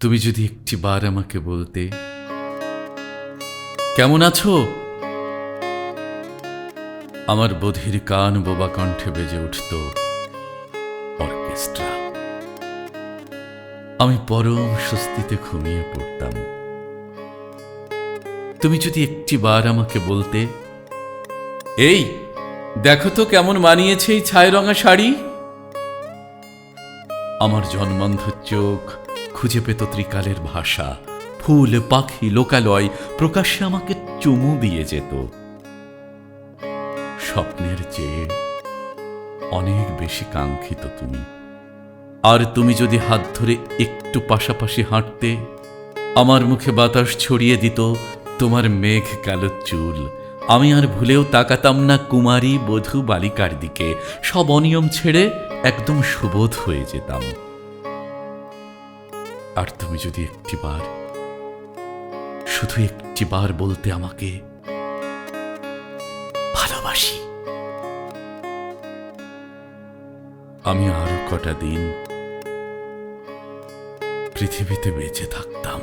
তুমি যদি একটি বার আমাকে বলতে, কেমন আছো? আমার বধির কান বোবা কণ্ঠে বেজে উঠত অর্কেস্ট্রা। আমি পরম স্বস্তিতে ঘুমিয়ে পড়তাম। তুমি যদি একটি বার আমাকে বলতে, এই, দেখো তো কেমন মানিয়েছে এই ছায় রঙা শাড়ি? আমার জন্মান্ধ চোখ খুঁজে পেত ত্রিকালের ভাষা। ফুল, পাখি, লোকালয় প্রকাশ্যে আমাকে চুমু দিয়ে যেত। স্বপ্নের চেয়ে অনেক বেশি কাঙ্ক্ষিত তুমি। আর তুমি যদি হাত ধরে একটু পাশাপাশি হাঁটতে, আমার মুখে বাতাস ছড়িয়ে দিত, তোমার মেঘ কালো চুল। আমি আর ভুলেও তাকাতাম না কুমারী, বধূ, বালিকার দিকে। সব অনিয়ম ছেড়ে একদম সুবোধ হয়ে যেতাম। আর তুমি যদি একটিবার, শুধু একটিবার বলতে আমাকে ভালোবাসি। আমি আরও কটা দিন পৃথিবীতে বেঁচে থাকতাম।